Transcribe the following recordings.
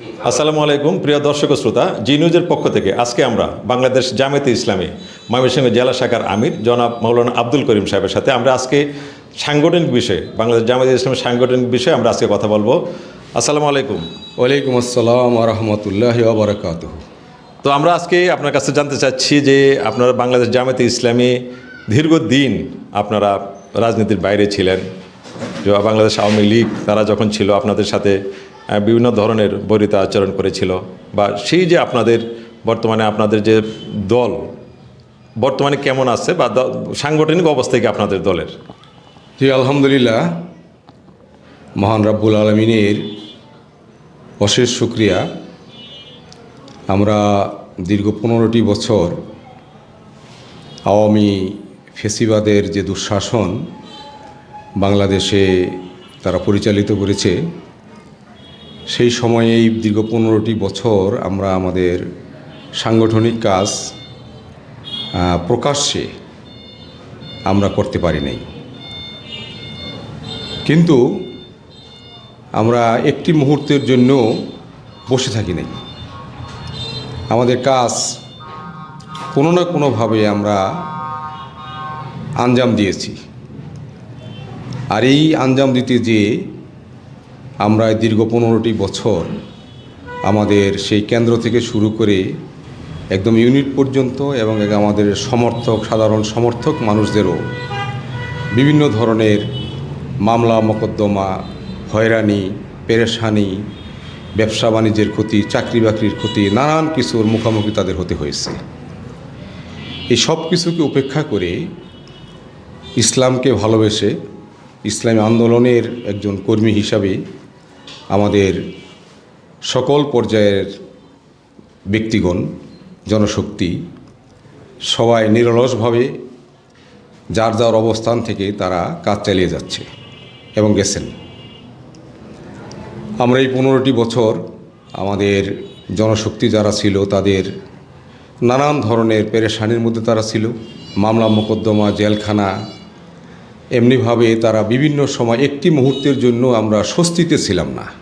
আসসালামু আলাইকুম প্রিয় দর্শক শ্রোতা। জি নিউজের পক্ষ থেকে আজকে আমরা বাংলাদেশ জামায়াতে ইসলামী ময়মনসিংহ জেলা শাখার আমির জনাব মৌলানা আব্দুল করিম সাহেবের সাথে আমরা আজকে সাংগঠনিক বিষয়ে বাংলাদেশ জামায়াতে ইসলামের সাংগঠনিক বিষয়ে আমরা আজকে কথা বলব। আসসালামু আলাইকুম। ওয়ালাইকুম আসসালাম রহমতুল্লাহ বারকাত তো আমরা আজকে আপনার কাছে জানতে চাচ্ছি যে আপনারা বাংলাদেশ জামায়াতে ইসলামী দীর্ঘদিন আপনারা রাজনীতির বাইরে ছিলেন। যে বাংলাদেশ আওয়ামী লীগ তারা যখন ছিল আপনাদের সাথে বিভিন্ন ধরনের বৈরিতা আচরণ করেছিল বা সেই যে আপনাদের বর্তমানে আপনাদের যে দল, বর্তমানে কেমন আছে বা সাংগঠনিক অবস্থা কি আপনাদের দলের? জি, আলহামদুলিল্লাহ। মহান রাব্বুল আলমিনের অশেষ শুক্রিয়া। আমরা দীর্ঘ পনেরোটি বছর আওয়ামী ফেসিবাদের যে দুঃশাসন বাংলাদেশে তারা পরিচালিত করেছে সেই সময়ে সময়েই দীর্ঘ পনেরোটি বছর আমরা আমাদের সাংগঠনিক কাজ প্রকাশ্যে আমরা করতে পারি নাই। কিন্তু আমরা একটি মুহূর্তের জন্য বসে থাকি নাই। আমাদের কাজ কোনো না কোনোভাবে আমরা আঞ্জাম দিয়েছি। আর এই আঞ্জাম দিতে যে আমরা দীর্ঘ পনেরোটি বছর আমাদের সেই কেন্দ্র থেকে শুরু করে একদম ইউনিট পর্যন্ত এবং আমাদের সমর্থক, সাধারণ সমর্থক মানুষদেরও বিভিন্ন ধরনের মামলা, মোকদ্দমা, হয়রানি, পেরেশানি, ব্যবসা বাণিজ্যের ক্ষতি, চাকরি বাকরির ক্ষতি, নানান কিছুর মুখোমুখি তাদের হতে হয়েছে। এই সব কিছুকে উপেক্ষা করে ইসলামকে ভালোবেসে ইসলামী আন্দোলনের একজন কর্মী হিসাবে আমাদের সকল পর্যায়ের ব্যক্তিগণ, জনশক্তি, সবাই নিরলসভাবে যার যার অবস্থান থেকে তারা কাজ চালিয়ে যাচ্ছে এবং গেছেন। আমরা এই পনেরোটি বছর আমাদের জনশক্তি যারা ছিল তাদের নানান ধরনের পেরেশানির মধ্যে তারা ছিল। মামলা, মোকদ্দমা, জেলখানা, এমনিভাবে তারা বিভিন্ন সময় একটি মুহূর্তের জন্য আমরা স্বস্তিতে ছিলাম না।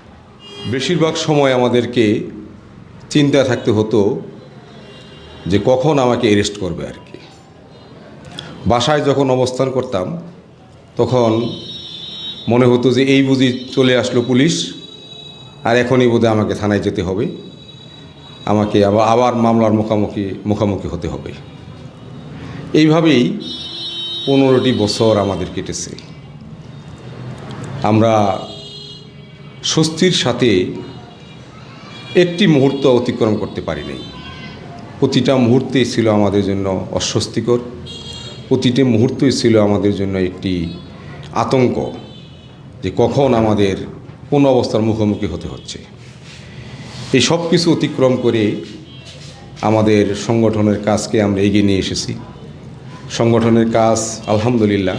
বেশিরভাগ সময় আমাদেরকে চিন্তা থাকতে হতো যে কখন আমাকে অ্যারেস্ট করবে আর কি। বাসায় যখন অবস্থান করতাম, তখন মনে হতো যে এই বুঝি চলে আসলো পুলিশ, আর এখনই বোধহয় আমাকে থানায় যেতে হবে। আমাকে আবার আবার মামলার মুখোমুখি মুখোমুখি হতে হবে। এইভাবেই পনেরোটি বছর আমাদের কেটেছে। আমরা স্বস্তির সাথে একটি মুহূর্ত অতিক্রম করতে পারি নাই প্রতিটা মুহূর্তেই ছিল আমাদের জন্য অস্বস্তিকর, প্রতিটি মুহূর্তই ছিল আমাদের জন্য একটি আতঙ্ক যে কখন আমাদের কোন অবস্থার মুখোমুখি হতে হচ্ছে। এই সব কিছু অতিক্রম করে আমাদের সংগঠনের কাজকে আমরা এগিয়ে নিয়ে এসেছি। সংগঠনের কাজ আলহামদুলিল্লাহ।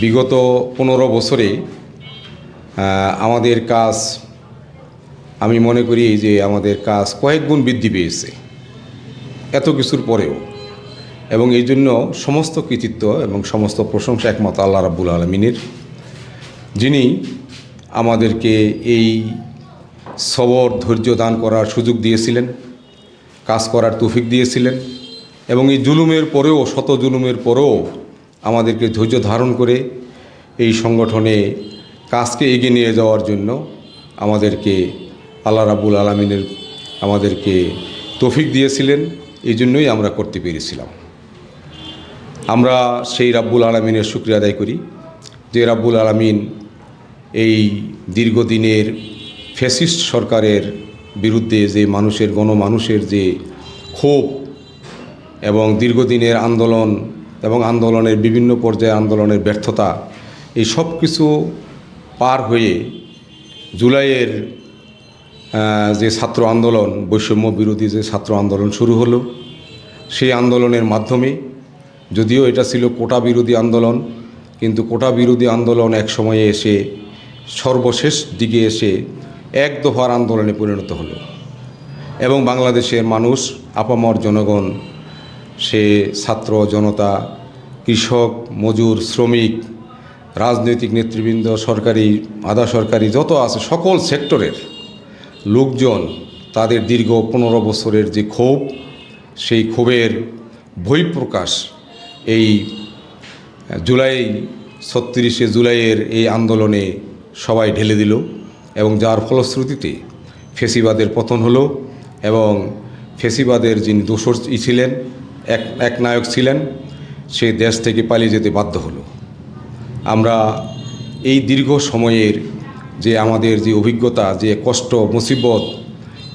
বিগত পনেরো বছরে আমাদের কাজ, আমি মনে করি যে আমাদের কাজ কয়েক গুণ বৃদ্ধি পেয়েছে, এত কিছুর পরেও। এবং এই জন্য সমস্ত কৃতিত্ব এবং সমস্ত প্রশংসা একমাত্র আল্লাহ রাব্বুল আলমিনের, যিনি আমাদেরকে এই সবর ধৈর্য দান করার সুযোগ দিয়েছিলেন, কাজ করার তৌফিক দিয়েছিলেন এবং এই জুলুমের পরেও, শত জুলুমের পরেও আমাদেরকে ধৈর্য ধারণ করে এই সংগঠনে কাজকে এগিয়ে নিয়ে যাওয়ার জন্য আমাদেরকে আল্লাহ রাবুল আলমিনের আমাদেরকে তৌফিক দিয়েছিলেন, এই জন্যই আমরা করতে পেরেছিলাম। আমরা সেই রাব্বুল আলমিনের শুক্রিয়া আদায় করি যে রাব্বুল আলমিন এই দীর্ঘদিনের ফ্যাসিস্ট সরকারের বিরুদ্ধে যে মানুষের, গণমানুষের যে ক্ষোভ এবং দীর্ঘদিনের আন্দোলন এবং আন্দোলনের বিভিন্ন পর্যায়ে আন্দোলনের ব্যর্থতা, এই সব কিছু পার হয়ে জুলাইয়ের যে ছাত্র আন্দোলন, বৈষম্য বিরোধী যে ছাত্র আন্দোলন শুরু হলো, সেই আন্দোলনের মাধ্যমে, যদিও এটা ছিল কোটা বিরোধী আন্দোলন, কিন্তু কোটা বিরোধী আন্দোলন এক সময়ে এসে সর্বশেষ দিকে এসে এক দফার আন্দোলনে পরিণত হলো। এবং বাংলাদেশের মানুষ, আপামর জনগণ, সে ছাত্র, জনতা, কৃষক, মজুর, শ্রমিক রাজনৈতিক নেতৃবৃন্দ, সরকারি, আধা সরকারি, যত আছে, সকল সেক্টরের লোকজন তাদের দীর্ঘ পনেরো বছরের যে ক্ষোভ, সেই ক্ষোভের বহিঃপ্রকাশ এই জুলাই, ছত্রিশে জুলাইয়ের এই আন্দোলনে সবাই ঢেলে দিল এবং যার ফলশ্রুতিতে ফেসিবাদের পতন হলো এবং ফেসিবাদের যিনি দোসর ই ছিলেন, এক এক নায়ক ছিলেন, সে দেশ থেকে পালিয়ে যেতে বাধ্য হলো। আমরা এই দীর্ঘ সময়ের যে আমাদের যে অভিজ্ঞতা, যে কষ্ট, মুসিবত,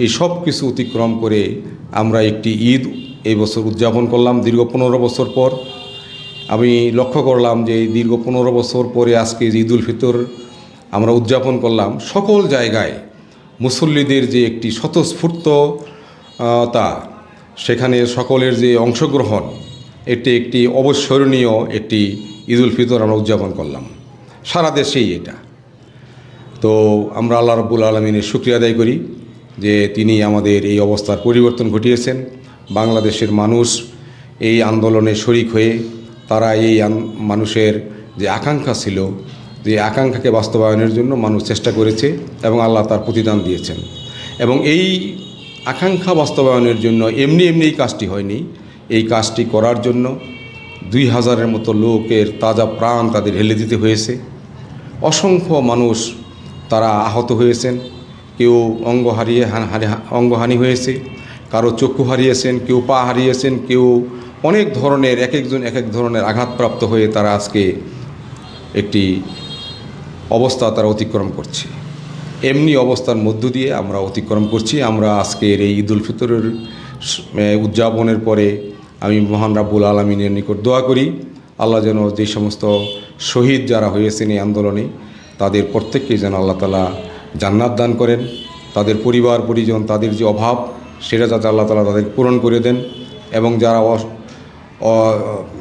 এই সব কিছু অতিক্রম করে আমরা একটি ঈদ এই বছর উদযাপন করলাম দীর্ঘ পনেরো বছর পর। আমি লক্ষ্য করলাম যে এই দীর্ঘ পনেরো বছর পরে আজকে যে ঈদ উল ফিতর আমরা উদযাপন করলাম, সকল জায়গায় মুসল্লিদের যে একটি স্বতঃস্ফূর্ততা সেখানে সকলের যে অংশগ্রহণ, এটি একটি অবস্মরণীয় একটি ঈদ উল ফিতর আমরা উদযাপন করলাম। সারা দেশেই এটা। তো আমরা আল্লাহ রব্বুল আলমিনের শুক্রিয়া আদায় করি যে তিনি আমাদের এই অবস্থার পরিবর্তন ঘটিয়েছেন। বাংলাদেশের মানুষ এই আন্দোলনে শরিক হয়ে তারা এই মানুষের যে আকাঙ্ক্ষা ছিল, যে আকাঙ্ক্ষাকে বাস্তবায়নের জন্য মানুষ চেষ্টা করেছে এবং আল্লাহ তার প্রতিদান দিয়েছেন। এবং এই আকাঙ্ক্ষা বাস্তবায়নের জন্য এমনি এমনি এই কাজটি হয়নি। এই কাজটি করার জন্য দুই হাজারের মতো লোকের তাজা প্রাণ তাদের ঢেলে দিতে হয়েছে। অসংখ্য মানুষ তারা আহত হয়েছেন। কেউ অঙ্গ হারিয়ে হান- হারি- অঙ্গহানি হয়েছে, কারও চক্ষু হারিয়েছেন, কেউ পা হারিয়েছেন, কেউ অনেক ধরনের, এক একজন এক এক ধরনের আঘাতপ্রাপ্ত হয়ে তারা আজকে একটি অবস্থা তারা অতিক্রম করছে। এমনি অবস্থার মধ্য দিয়ে আমরা অতিক্রম করছি। আমরা আজকের এই ঈদ উল ফিতরের উদযাপনের পরে আমি মহান রাব্বুল আলমিনের নিকট দোয়া করি, আল্লাহ যেন যে সমস্ত শহীদ যারা হয়েছেন এই আন্দোলনে, তাদের প্রত্যেককেই যেন আল্লাহ তালা জান্নাত দান করেন। তাদের পরিবার, পরিজন, তাদের যে অভাব, সেটা যাতে আল্লাহ তালা তাদের পূরণ করে দেন এবং যারা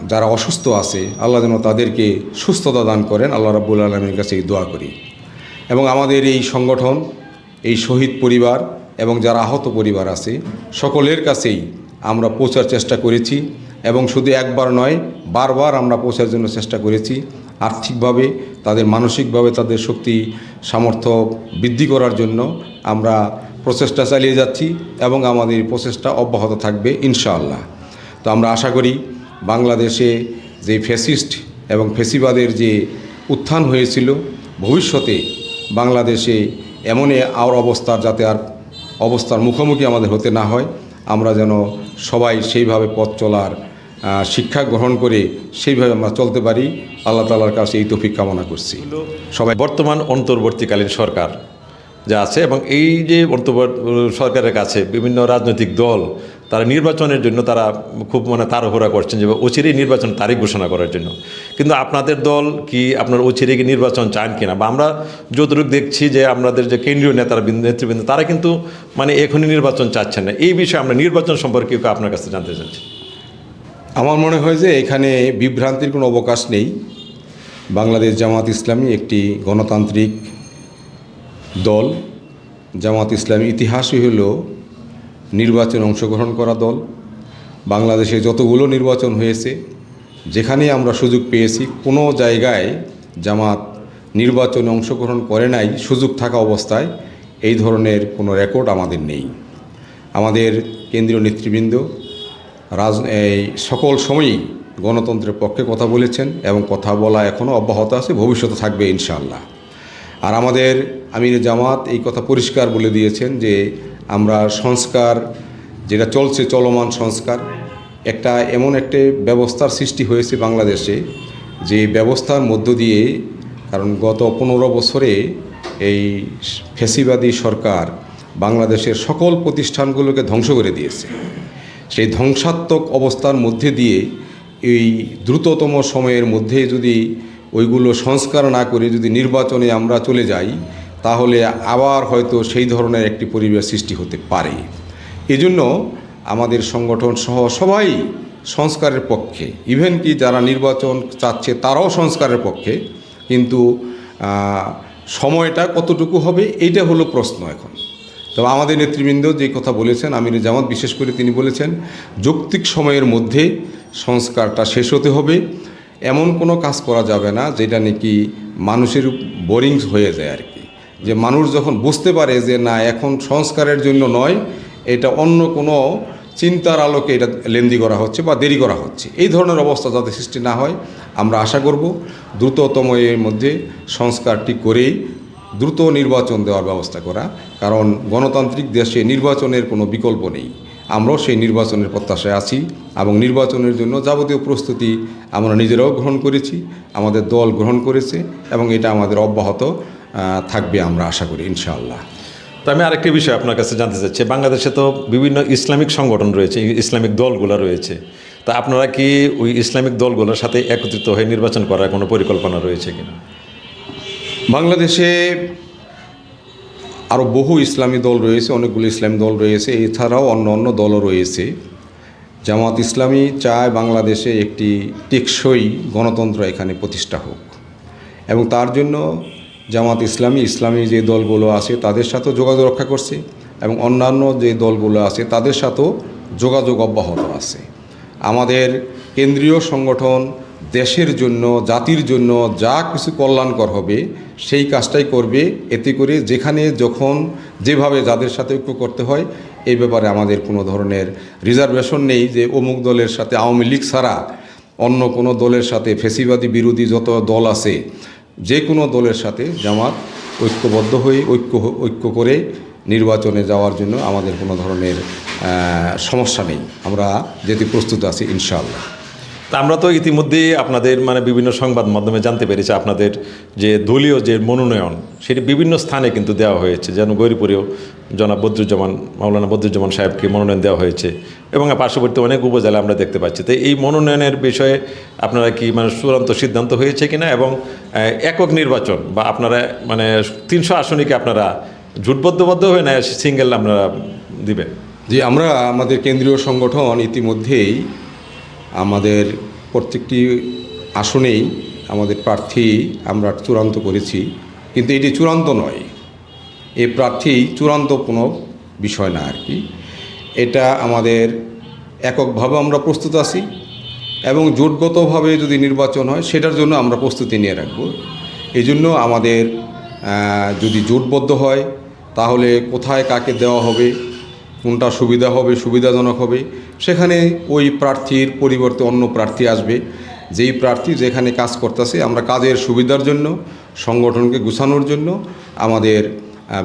যারা অসুস্থ আছে, আল্লাহ যেন তাদেরকে সুস্থতা দান করেন। আল্লাহ রাব্বুল আলমীর কাছে দোয়া করি। এবং আমাদের এই সংগঠন, এই শহীদ পরিবার এবং যারা আহত পরিবার আছে, সকলের কাছেই আমরা পৌঁছার চেষ্টা করেছি এবং শুধু একবার নয়, বারবার আমরা পৌঁছার জন্য চেষ্টা করেছি। আর্থিকভাবে, তাদের মানসিকভাবে তাদের শক্তি, সামর্থ্য বৃদ্ধি করার জন্য আমরা প্রচেষ্টা চালিয়ে যাচ্ছি এবং আমাদের প্রচেষ্টা অব্যাহত থাকবে, ইনশাআল্লাহ। তো আমরা আশা করি বাংলাদেশে যে ফ্যাসিস্ট এবং ফেসিবাদের যে উত্থান হয়েছিল, ভবিষ্যতে বাংলাদেশে এমনই আর অবস্থার যাতে আর অবস্থার মুখোমুখি আমাদের হতে না হয়। আমরা যেন সবাই সেইভাবে পথ চলার শিক্ষা গ্রহণ করে সেইভাবে আমরা চলতে পারি, আল্লাহ তালার কাছে এই তফিক কামনা করছি। সবাই বর্তমান অন্তর্বর্তীকালীন সরকার যা আছে এবং এই যে বর্তমান সরকারের কাছে বিভিন্ন রাজনৈতিক দল তারা নির্বাচনের জন্য তারা খুব মানে তাড়াহুড়া করছেন যে অচিরেই নির্বাচন তারিখ ঘোষণা করার জন্য। কিন্তু আপনাদের দল কি আপনার অচিরে কি নির্বাচন চান কিনা? বা আমরা যতটুকু দেখছি যে আপনাদের যে কেন্দ্রীয় নেতারা বৃন্দ- নেতৃবৃন্দ, তারা কিন্তু মানে এখনই নির্বাচন চাচ্ছেন না। এই বিষয়ে আমরা নির্বাচন সম্পর্কে আপনার কাছে জানতে চাচ্ছি। আমার মনে হয় যে এখানে বিভ্রান্তির কোনো অবকাশ নেই। বাংলাদেশ জামাত ইসলামী একটি গণতান্ত্রিক দল। জামাত ইসলামী ইতিহাসই হল নির্বাচনে অংশগ্রহণ করা দল। বাংলাদেশে যতগুলো নির্বাচন হয়েছে, যেখানে আমরা সুযোগ পেয়েছি, কোনো জায়গায় জামাত নির্বাচনে অংশগ্রহণ করে নাই, সুযোগ থাকা অবস্থায় এই ধরনের কোনো রেকর্ড আমাদের নেই। আমাদের কেন্দ্রীয় নেতৃবৃন্দ রাজ, এই সকল সময়ই গণতন্ত্রের পক্ষে কথা বলেছেন এবং কথা বলা এখনও অব্যাহত আছে, ভবিষ্যতে থাকবে ইনশাআল্লাহ। আর আমাদের আমির জামাত এই কথা পরিষ্কার বলে দিয়েছেন যে আমরা সংস্কার, যেটা চলছে, চলমান সংস্কার, একটা এমন একটি ব্যবস্থার সৃষ্টি হয়েছে বাংলাদেশে, যে ব্যবস্থার মধ্য দিয়ে, কারণ গত পনেরো বছরে এই ফেসিবাদী সরকার বাংলাদেশের সকল প্রতিষ্ঠানগুলোকে ধ্বংস করে দিয়েছে। সেই ধ্বংসাত্মক অবস্থার মধ্যে দিয়ে, এই দ্রুততম সময়ের মধ্যে যদি ওইগুলো সংস্কার না করে যদি নির্বাচনে আমরা চলে যাই তাহলে আবার হয়তো সেই ধরনের একটি পরিবেশ সৃষ্টি হতে পারে। এজন্য আমাদের সংগঠন সহ সবাই সংস্কারের পক্ষে ইভেন কি যারা নির্বাচন চাচ্ছে তারাও সংস্কারের পক্ষে, কিন্তু সময়টা কতটুকু হবে এইটা হলো প্রশ্ন এখন। তবে আমাদের নেতৃবৃন্দ যে কথা বলেছেন, আমির জামাত বিশেষ করে তিনি বলেছেন, যৌক্তিক সময়ের মধ্যে সংস্কারটা শেষ হতে হবে। এমন কোনো কাজ করা যাবে না যেটা নাকি মানুষের বোরিংস হয়ে যায় আর কি। যে মানুষ যখন বুঝতে পারে যে না, এখন সংস্কারের জন্য নয়, এটা অন্য কোনো চিন্তার আলোকে এটা লেন্দি করা হচ্ছে বা দেরি করা হচ্ছে। এই ধরনের অবস্থা যাতে সৃষ্টি না হয়, আমরা আশা করব দ্রুততম এর মধ্যে সংস্কারটি করেই দ্রুত নির্বাচন দেওয়ার ব্যবস্থা করা, কারণ গণতান্ত্রিক দেশে নির্বাচনের কোনো বিকল্প নেই। আমরাও সেই নির্বাচনের প্রত্যাশায় আছি এবং নির্বাচনের জন্য যাবতীয় প্রস্তুতি আমরা নিজেরাও গ্রহণ করেছি, আমাদের দল গ্রহণ করেছে এবং এটা আমাদের অব্যাহত থাকবে আমরা আশা করি, ইনশাআল্লাহ। তো আমি আরেকটি বিষয় আপনার কাছে জানতে চাচ্ছি। বাংলাদেশে তো বিভিন্ন ইসলামিক সংগঠন রয়েছে ইসলামিক দলগুলো রয়েছে। তা আপনারা কি ওই ইসলামিক দলগুলোর সাথে একত্রিত হয়ে নির্বাচন করার কোনো পরিকল্পনা রয়েছে কিনা? বাংলাদেশে আরও বহু ইসলামী দল রয়েছে, অনেকগুলো ইসলামী দল রয়েছে, এছাড়াও অন্য অন্য দলও রয়েছে। জামাত ইসলামী চায় বাংলাদেশে একটি টেকসই গণতন্ত্র এখানে প্রতিষ্ঠা হোক। এবং তার জন্য জামাত ইসলামী ইসলামী যে দলগুলো আছে তাদের সাথেও যোগাযোগ রক্ষা করছে এবং অন্যান্য যে দলগুলো আছে তাদের সাথেও যোগাযোগ অব্যাহত আছে। আমাদের কেন্দ্রীয় সংগঠন দেশের জন্য, জাতির জন্য যা কিছু কল্যাণকর হবে সেই কাজটাই করবে। এতে করে যেখানে, যখন, যেভাবে যাদের সাথে ঐক্য করতে হয়, এই ব্যাপারে আমাদের কোনো ধরনের রিজার্ভেশন নেই যে অমুক দলের সাথে আওয়ামী লীগ ছাড়া অন্য কোনো দলের সাথে ফেসিবাদী বিরোধী যত দল আছে যে কোনো দলের সাথে জামাত ঐক্যবদ্ধ হয়ে ঐক্য ঐক্য করে নির্বাচনে যাওয়ার জন্য আমাদের কোনো ধরনের সমস্যা নেই। আমরা যেতে প্রস্তুত আছি, ইনশাআল্লাহ। আমরা তো ইতিমধ্যেই আপনাদের মানে বিভিন্ন সংবাদ মাধ্যমে জানতে পেরেছি আপনাদের যে দলীয় যে মনোনয়ন, সেটি বিভিন্ন স্থানে কিন্তু দেওয়া হয়েছে। যেন গৌরীপুরেও জনাব বদরুজ্জামান, মাওলানা বদরুজ্জামান সাহেবকে মনোনয়ন দেওয়া হয়েছে এবং পার্শ্ববর্তী অনেক উপজেলা আমরা দেখতে পাচ্ছি। তো এই মনোনয়নের বিষয়ে আপনারা কি মানে চূড়ান্ত সিদ্ধান্ত হয়েছে কিনা এবং একক নির্বাচন বা আপনারা মানে তিনশো আসনে কি আপনারা জোটবদ্ধবদ্ধ হয়ে না, সিঙ্গেল আপনারা দিবেন? যে আমরা আমাদের কেন্দ্রীয় সংগঠন ইতিমধ্যেই আমাদের প্রত্যেকটি আসনেই আমাদের প্রার্থী আমরা চূড়ান্ত করেছি, কিন্তু এটি চূড়ান্ত নয়। এই প্রার্থী চূড়ান্ত কোনো বিষয় না আর কি। এটা আমাদের এককভাবে আমরা প্রস্তুত আছি এবং জোটগতভাবে যদি নির্বাচন হয়, সেটার জন্য আমরা প্রস্তুতি নিয়ে রাখব। এই জন্য আমাদের যদি জোটবদ্ধ হয়, তাহলে কোথায় কাকে দেওয়া হবে কোনটা সুবিধা হবে, সুবিধাজনক হবে, সেখানে ওই প্রার্থীর পরিবর্তে অন্য প্রার্থী আসবে। যেই প্রার্থী যেখানে কাজ করতেছে, আমরা কাজের সুবিধার জন্য, সংগঠনকে গুছানোর জন্য, আমাদের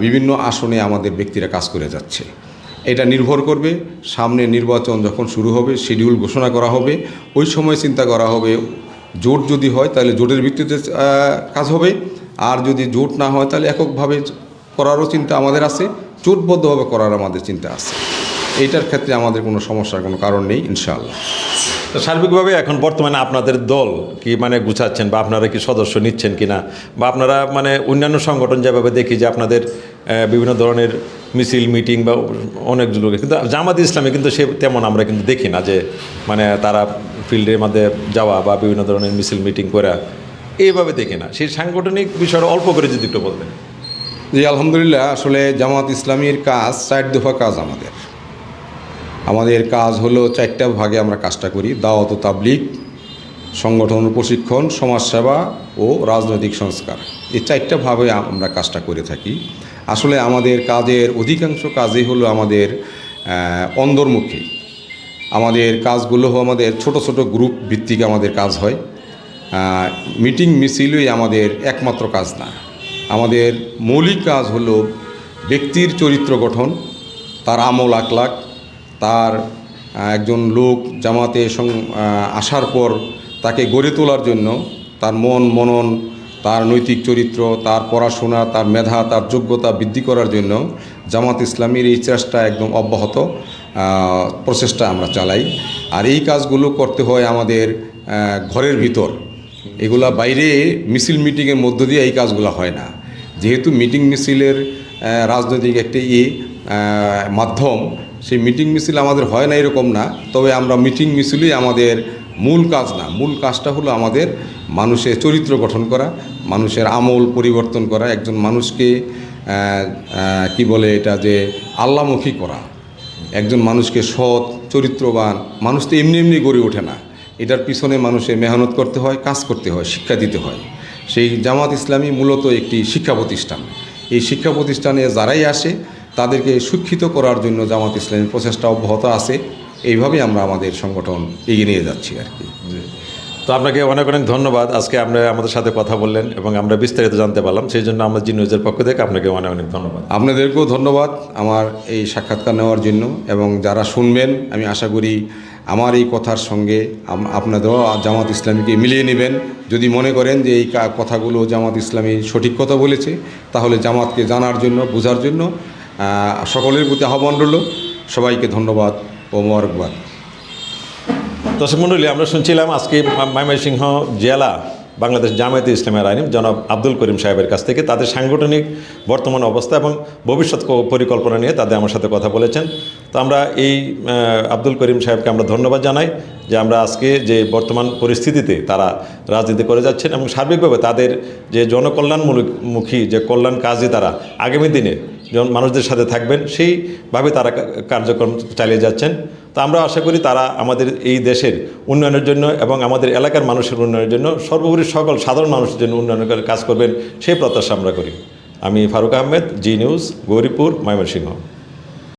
বিভিন্ন আসনে আমাদের ব্যক্তিরা কাজ করে যাচ্ছে। এটা নির্ভর করবে, সামনে নির্বাচন যখন শুরু হবে, শিডিউল ঘোষণা করা হবে, ওই সময় চিন্তা করা হবে, জোট যদি হয় তাহলে জোটের ভিত্তিতে কাজ হবে, আর যদি জোট না হয় তাহলে এককভাবে করারও চিন্তা আমাদের আছে। জোটবদ্ধভাবে করার আমাদের চিন্তা আছে। এইটার ক্ষেত্রে আমাদের কোনো সমস্যার কোনো কারণ নেই, ইনশাআল্লাহ। তো সার্বিকভাবে এখন বর্তমানে আপনাদের দল কি মানে গুছাচ্ছেন বা আপনারা কি সদস্য নিচ্ছেন কি না বা আপনারা মানে অন্যান্য সংগঠন যেভাবে দেখি যে আপনাদের বিভিন্ন ধরনের মিছিল, মিটিং বা অনেক লোক কিন্তু জামাত ইসলামে কিন্তু সে তেমন আমরা কিন্তু দেখি না যে মানে তারা ফিল্ডের মধ্যে যাওয়া বা বিভিন্ন ধরনের মিছিল, মিটিং করা, এইভাবে দেখি না। সেই সাংগঠনিক বিষয়টা অল্প করে যদি একটু বলবেন জি আলহামদুলিল্লাহ, আসলে জামাত ইসলামীর কাজ চার দফা কাজ আমাদের। আমাদের কাজ হলো চারটা ভাগে আমরা কাজটা করি, দাওয়াত ও তাবলিগ, সংগঠন প্রশিক্ষণ, সমাজসেবা ও রাজনৈতিক সংস্কার। এই চারটা ভাবে আমরা কাজটা করে থাকি। আসলে আমাদের কাজের অধিকাংশ কাজই হলো আমাদের অন্দরমুখী আমাদের কাজগুলো আমাদের ছোট ছোট গ্রুপ ভিত্তিক আমাদের কাজ হয়। মিটিং মিছিলই আমাদের একমাত্র কাজ না। আমাদের মৌলিক কাজ হলো ব্যক্তির চরিত্র গঠন, তার আমল আখলাক তার একজন লোক জামাতে আসার পর তাকে গড়ে তোলার জন্য তার মন, মনন, তার নৈতিক চরিত্র, তার পড়াশোনা, তার মেধা, তার যোগ্যতা বৃদ্ধি করার জন্য জামাত ইসলামীর এই চেষ্টা একদম অব্যাহত প্রচেষ্টা আমরা চালাই। আর এই কাজগুলো করতে হয় আমাদের ঘরের ভিতর। এগুলা বাইরে মিছিল মিটিংয়ের মধ্য দিয়ে এই কাজগুলো হয় না। যেহেতু মিটিং মিছিলের রাজনৈতিক একটি ই মাধ্যম, সেই মিটিং মিছিল আমাদের হয় না এরকম না। তবে আমরা মিটিং মিছিলই আমাদের মূল কাজ না। মূল কাজটা হলো আমাদের মানুষের চরিত্র গঠন করা, মানুষের আমল পরিবর্তন করা, একজন মানুষকে কি বলে এটা যে আল্লামুখী করা। একজন মানুষকে সৎ, চরিত্রবান, মানুষ তো এমনি এমনি গড়ে ওঠে না। এটার পিছনে মানুষের মেহনত করতে হয়, কাজ করতে হয়, শিক্ষা দিতে হয়। সেই জামাত ইসলামী মূলত একটি শিক্ষা প্রতিষ্ঠান। এই শিক্ষা প্রতিষ্ঠানে যারাই আসে, তাদেরকে শিক্ষিত করার জন্য জামাত ইসলামের প্রচেষ্টা অব্যাহত আছে। এইভাবেই আমরা আমাদের সংগঠন এগিয়ে নিয়ে যাচ্ছি আর কি। তো আপনাকে অনেক অনেক ধন্যবাদ। আজকে আপনি আমাদের সাথে কথা বললেন এবং আমরা বিস্তারিত জানতে পারলাম। সেই জন্য আমরা জি নিউজের পক্ষ থেকে আপনাকে অনেক অনেক ধন্যবাদ। আপনাদেরকেও ধন্যবাদ আমার এই সাক্ষাৎকার নেওয়ার জন্য এবং যারা শুনবেন, আমি আশা করি আমার এই কথার সঙ্গে আপনাদেরও জামাত ইসলামীকে মিলিয়ে নেবেন। যদি মনে করেন যে এই কথাগুলো জামাত ইসলামী সঠিক কথা বলেছে, তাহলে জামাতকে জানার জন্য, বোঝার জন্য সকলের প্রতি আহ্বান রইল। সবাইকে ধন্যবাদ ও মোবারকবাদ। দর্শক মণ্ডলী আমরা শুনছিলাম আজকে ময়মনসিংহ জেলা বাংলাদেশ জামায়াতে ইসলামের আইন, জনাব আব্দুল করিম সাহেবের কাছ থেকে তাদের সাংগঠনিক বর্তমান অবস্থা এবং ভবিষ্যৎ পরিকল্পনা নিয়ে তাদের আমার সাথে কথা বলেছেন। তো আমরা এই আব্দুল করিম সাহেবকে আমরা ধন্যবাদ জানাই যে আমরা আজকে যে বর্তমান পরিস্থিতিতে তারা রাজনীতি করে যাচ্ছেন এবং সার্বিকভাবে তাদের যে জনকল্যাণমূলক মুখী যে কল্যাণ কাজে তারা আগামী দিনে মানুষদের সাথে থাকবেন, সেইভাবে তারা কার্যক্রম চালিয়ে যাচ্ছেন। তো আমরা আশা করি তারা আমাদের এই দেশের উন্নয়নের জন্য এবং আমাদের এলাকার মানুষের উন্নয়নের জন্য সর্বোপরি সকল সাধারণ মানুষের জন্য উন্নয়নের কাজ করবেন সেই প্রত্যাশা আমরা করি। আমি ফারুক আহমেদ, জি নিউজ, গৌরীপুর, ময়মনসিংহ।